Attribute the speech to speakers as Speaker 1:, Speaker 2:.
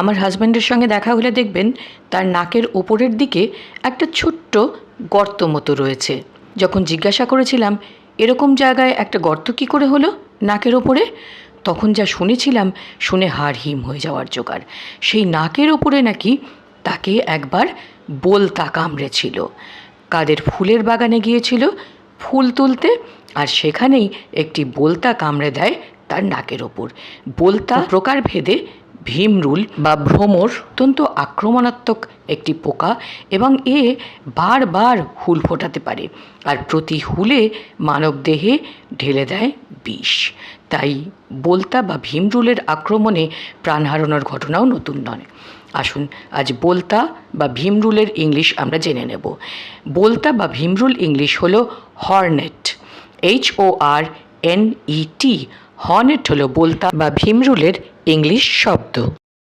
Speaker 1: আমার হাজব্যান্ডের সঙ্গে দেখা হলে দেখবেন তার নাকের ওপরের দিকে একটা ছোট্ট গর্ত মতো রয়েছে। যখন জিজ্ঞাসা করেছিলাম এরকম জায়গায় একটা গর্ত কী করে হলো নাকের ওপরে তখন যা শুনেছিলাম শুনে হাড় হিম হয়ে যাওয়ার জোগাড়। সেই নাকের ওপরে নাকি তাকে একবার বোলতা কামড়েছিল। কাদের ফুলের বাগানে গিয়েছিল ফুল তুলতে আর সেখানেই একটি বোলতা কামড়ে দেয় তার নাকের ওপর। বোলতা প্রকারভেদে ভীমরুল বা ভ্রমর অত্যন্ত আক্রমণাত্মক একটি পোকা এবং এ বারবার হুল ফোটাতে পারে আর প্রতি হুলে মানবদেহে ঢেলে দেয় বিষ। তাই বোলতা বা ভীমরুলের আক্রমণে প্রাণ হারানোর ঘটনাও নতুন নয়। আসুন আজ বোলতা বা ভীমরুলের ইংলিশ আমরা জেনে নেব। বোলতা বা ভীমরুল ইংলিশ হলো hornet H O R N E T hornet হল বোলতা বা ভীমরুলের ইংলিশ শব্দ।